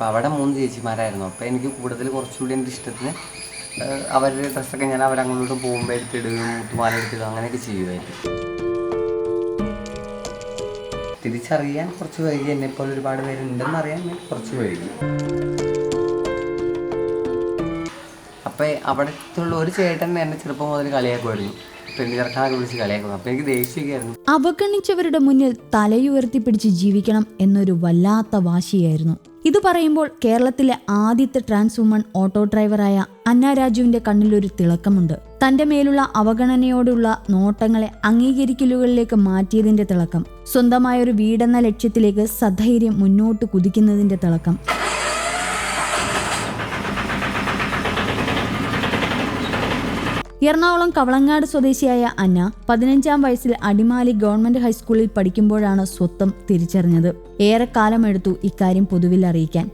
അപ്പോൾ അവിടെ മൂന്ന് ചേച്ചിമാരായിരുന്നു. അപ്പോൾ എനിക്ക് കൂടുതൽ കുറച്ചുകൂടി എന്റെ ഇഷ്ടത്തിന് അവരുടെ ഡ്രസ്സൊക്കെ ഞാൻ അവരങ്ങോട്ടും പോകുമ്പോൾ എടുത്തിടുകയും മുത്തുമാല എടുത്തിടുക അങ്ങനെയൊക്കെ ചെയ്യുമായിരുന്നു. തിരിച്ചറിയാൻ കുറച്ച് വൈകി. എന്നെപ്പോലെ ഒരുപാട് പേരുണ്ടെന്ന് അറിയാൻ കുറച്ച് വൈകി. അപ്പോൾ അവിടത്തുള്ള ഒരു ചേട്ടൻ എന്നെ ചെറുപ്പം മുതൽ കളിയാക്കുമായിരുന്നു. അവഗണിച്ചവരുടെ മുന്നിൽ തലയുയർത്തിപ്പിടിച്ച് ജീവിക്കണം എന്നൊരു വല്ലാത്ത വാശിയായിരുന്നു. ഇത് പറയുമ്പോൾ കേരളത്തിലെ ആദ്യത്തെ ട്രാൻസ് വുമൺ ഓട്ടോ ഡ്രൈവറായ അന്ന രാജുവിന്റെ കണ്ണിലൊരു തിളക്കമുണ്ട്. തന്റെ മേലുള്ള അവഗണനയോടുള്ള നോട്ടങ്ങളെ അംഗീകരിക്കലുകളിലേക്ക് മാറ്റിയതിന്റെ തിളക്കം സ്വന്തമായൊരു വീടെന്ന ലക്ഷ്യത്തിലേക്ക് സധൈര്യം മുന്നോട്ട് കുതിക്കുന്നതിന്റെ തിളക്കം. എറണാകുളം കവളങ്ങാട് സ്വദേശിയായ അന്ന പതിനഞ്ചാം വയസ്സിൽ അടിമാലി ഗവൺമെന്റ് ഹൈസ്കൂളിൽ പഠിക്കുമ്പോഴാണ് സ്വത്വം തിരിച്ചറിഞ്ഞത്. ഏറെ കാലമെടുത്തു ഇക്കാര്യം പൊതുവിൽ അറിയിക്കാൻ.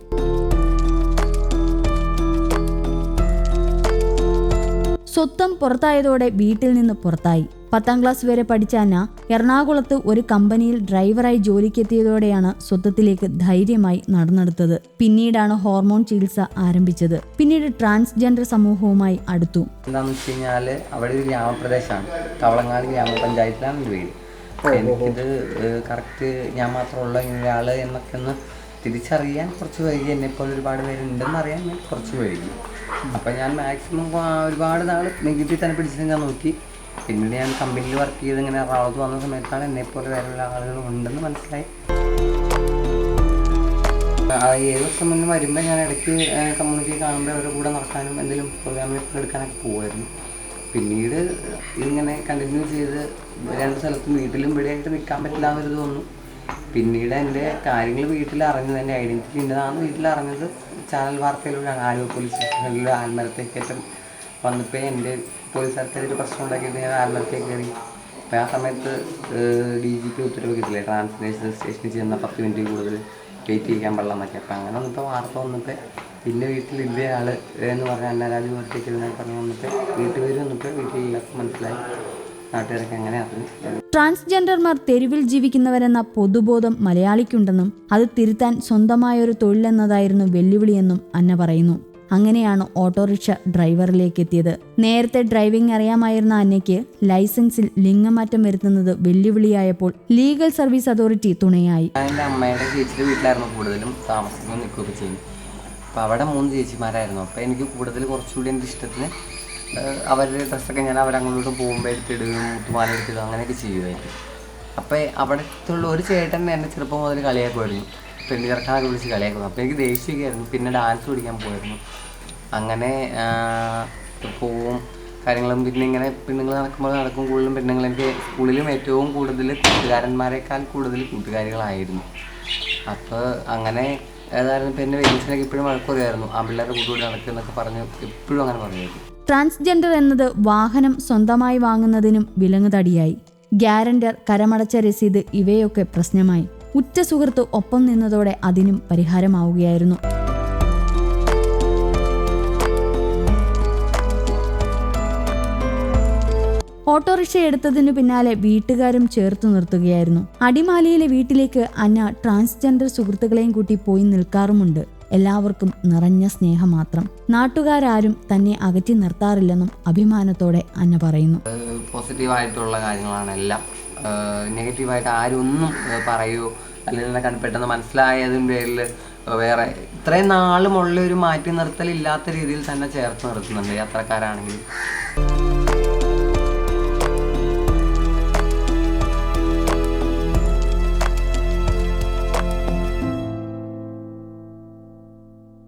സ്വത്തം പുറത്തായതോടെ വീട്ടിൽ നിന്ന് പുറത്തായി. പത്താം ക്ലാസ് വരെ പഠിച്ച അന്ന എറണാകുളത്ത് ഒരു കമ്പനിയിൽ ഡ്രൈവറായി ജോലിക്കെത്തിയതോടെയാണ് സ്വത്വത്തിലേക്ക് ധൈര്യമായി നടന്നെടുത്തത്. പിന്നീടാണ് ഹോർമോൺ ചികിത്സ ആരംഭിച്ചത്. പിന്നീട് ട്രാൻസ്ജെൻഡർ സമൂഹവുമായി അടുത്തു. എന്താന്ന് വെച്ച് കഴിഞ്ഞാൽ അവിടെ ഒരു ഗ്രാമപ്രദേശമാണ്. കവളങ്ങാട് ഗ്രാമപഞ്ചായത്തിലാണ് വീട്. അപ്പോൾ എനിക്കിത് കറക്റ്റ് ഞാൻ മാത്രമുള്ള ഇയാൾ എന്നൊക്കെ ഒന്ന് തിരിച്ചറിയാൻ കുറച്ച് വൈകി. എന്നെപ്പോലെ ഒരുപാട് പേരുണ്ടെന്ന് അറിയാൻ കുറച്ച് വൈകി. അപ്പോൾ ഞാൻ മാക്സിമം ഒരുപാട് നാൾ നെഗറ്റീവ് തന്നെ പിടിച്ചിട്ട് ഞാൻ നോക്കി. പിന്നീട് ഞാൻ കമ്പനിയിൽ വർക്ക് ചെയ്ത് ഇങ്ങനെ എറണാകുളത്ത് വന്ന സമയത്താണ് എന്നെപ്പോലെ വേറെയുള്ള ആളുകൾ ഉണ്ടെന്ന് മനസ്സിലായി. ഏഴ് വർഷം മുന്നേ വരുമ്പോൾ ഞാൻ ഇടയ്ക്ക് കമ്മ്യൂണിറ്റി കാണുമ്പോൾ അവരുടെ കൂടെ നടക്കാനും എന്തെങ്കിലും പ്രോഗ്രാമിൽ എടുക്കാനൊക്കെ പോകുമായിരുന്നു പിന്നീട് ഇങ്ങനെ കണ്ടിന്യൂ ചെയ്ത് രണ്ട് സ്ഥലത്തും വീട്ടിലും ഇവിടെയായിട്ട് നിൽക്കാൻ പറ്റില്ല എന്നൊരു തോന്നുന്നു പിന്നീട് എന്റെ കാര്യങ്ങൾ വീട്ടിൽ അറിഞ്ഞത് എന്റെ ഐഡന്റിറ്റി ഉണ്ടെന്നാണ് വീട്ടിൽ അറിഞ്ഞത്. ചാനൽ വാർത്തയിലൂടെയാണ് ആലുവ പോലീസ് സ്റ്റേഷനിലെ ആത്മഹത്യക്കേറ്റം വന്നപ്പോൾ എന്റെ പോലീസ് ഒരു പ്രശ്നം ഉണ്ടാക്കിയിട്ട് ഞാൻ ആത്മഹത്യ കയറി. അപ്പോൾ ആ സമയത്ത് ഡി ജി പി ഉത്തരവ് കിട്ടില്ലേ? ട്രാൻസ്ലേഷൻ സ്റ്റേഷനിൽ ചെന്ന പത്ത് മിനിറ്റ് കൂടുതൽ വെയിറ്റ് ചെയ്യാൻ പാടില്ല എന്നൊക്കെ അപ്പോൾ അങ്ങനെ വന്നപ്പോൾ വാർത്ത വന്നപ്പോൾ പിന്നെ വീട്ടിൽ ഇല്ല ആൾ എന്ന് പറഞ്ഞാൽ അന്നരാജ് വീട്ടിലേക്ക് എന്നൊക്കെ പറഞ്ഞ് വന്നപ്പോൾ വീട്ടുപേര് വന്നിട്ട് വീട്ടിൽ എല്ലാവർക്കും മനസ്സിലായി. ട്രാൻസ്ജെൻഡർമാർ തെരുവിൽ ജീവിക്കുന്നവരെന്ന പൊതുബോധം മലയാളിക്കുണ്ടെന്നും അത് തിരുത്താൻ സ്വന്തമായൊരു തൊഴിലെന്നതായിരുന്നു വെല്ലുവിളിയെന്നും അന്ന പറയുന്നു. അങ്ങനെയാണ് ഓട്ടോറിക്ഷ ഡ്രൈവറിലേക്ക് എത്തിയത് നേരത്തെ ഡ്രൈവിംഗ് അറിയാമായിരുന്ന അന്നയ്ക്ക് ലൈസൻസിൽ ലിംഗമാറ്റം വരുത്തുന്നത് വെല്ലുവിളിയായപ്പോൾ ലീഗൽ സർവീസ് അതോറിറ്റി തുണയായി. എന്റെ അപ്പോൾ അവിടെ മൂന്ന് ചേച്ചിമാരായിരുന്നു. അപ്പോൾ എനിക്ക് കൂടുതൽ കുറച്ചുകൂടി എന്റെ ഇഷ്ടത്തിന് അവരുടെ ഡ്രസ്സൊക്കെ ഞാൻ അവരങ്ങോട്ടും പോകുമ്പോൾ എടുത്തിടുകയും മുത്തുമാല എടുത്തിടുകയും അങ്ങനെയൊക്കെ ചെയ്യുമായിരുന്നു. അപ്പോൾ അവിടത്തുള്ള ഒരു ചേട്ടൻ എന്നെ ചെറുപ്പം മുതൽ കളിയാക്കുമായിരുന്നു. പെണ്ണു ചെറുക്കാനൊക്കെ വിളിച്ച് കളിയാക്കുന്നു. അപ്പോൾ എനിക്ക് ദേഷ്യമൊക്കെയായിരുന്നു പിന്നെ ഡാൻസ് പഠിക്കാൻ പോയിരുന്നു. അങ്ങനെ പോവും കാര്യങ്ങളും പിന്നെ ഇങ്ങനെ പെണ്ണുങ്ങൾ നടക്കുമ്പോൾ നടക്കും. കൂടുതലും പെണ്ണുങ്ങൾ എനിക്ക് സ്കൂളിലും ഏറ്റവും കൂടുതൽ കൂട്ടുകാരന്മാരെക്കാൾ കൂടുതൽ കൂട്ടുകാരികളായിരുന്നു. അപ്പോൾ അങ്ങനെ ഏതായാലും പിന്നെ വെയിൽസിനൊക്കെ ഇപ്പോഴും വഴക്കുറിയായിരുന്നു ആ പിള്ളേരുടെ കൂട്ടുകൂടി നടക്കുന്നൊക്കെ പറഞ്ഞ് എപ്പോഴും അങ്ങനെ പറയുമായിരുന്നു ട്രാൻസ്ജെൻഡർ എന്നത് വാഹനം സ്വന്തമായി വാങ്ങുന്നതിനും വിലങ്ങുതടിയായി ഗ്യാരണ്ടർ കരമടച്ച രസീത് ഇവയൊക്കെ പ്രശ്നമായി. ഉറ്റ സുഹൃത്ത് ഒപ്പം നിന്നതോടെ അതിനും പരിഹാരമാവുകയായിരുന്നു. ഓട്ടോറിക്ഷ എടുത്തതിനു പിന്നാലെ വീട്ടുകാരും ചേർത്തു നിർത്തുകയായിരുന്നു. അടിമാലിയിലെ വീട്ടിലേക്ക് അന്ന ട്രാൻസ്ജെൻഡർ സുഹൃത്തുക്കളെയും കൂട്ടി പോയി നിൽക്കാറുമുണ്ട്. എല്ലാവർക്കും നിറഞ്ഞ സ്നേഹം മാത്രം. നാട്ടുകാരും തന്നെ അകറ്റി നിർത്താറില്ലെന്നും അഭിമാനത്തോടെ അന്ന പറയുന്നു. പോസിറ്റീവായിട്ടുള്ള കാര്യങ്ങളാണ് എല്ലാം. നെഗറ്റീവായിട്ട് ആരും ഒന്നും പറയുമോ അല്ലെങ്കിൽ എന്നെ കണ്ട് പെട്ടെന്ന് മനസ്സിലായതിന്റെ പേരിൽ വേറെ ഇത്രയും നാളുമുള്ള ഒരു മാറ്റി നിർത്തലില്ലാത്ത രീതിയിൽ തന്നെ ചേർത്ത് നിർത്തുന്നുണ്ട് യാത്രക്കാരാണെങ്കിലും.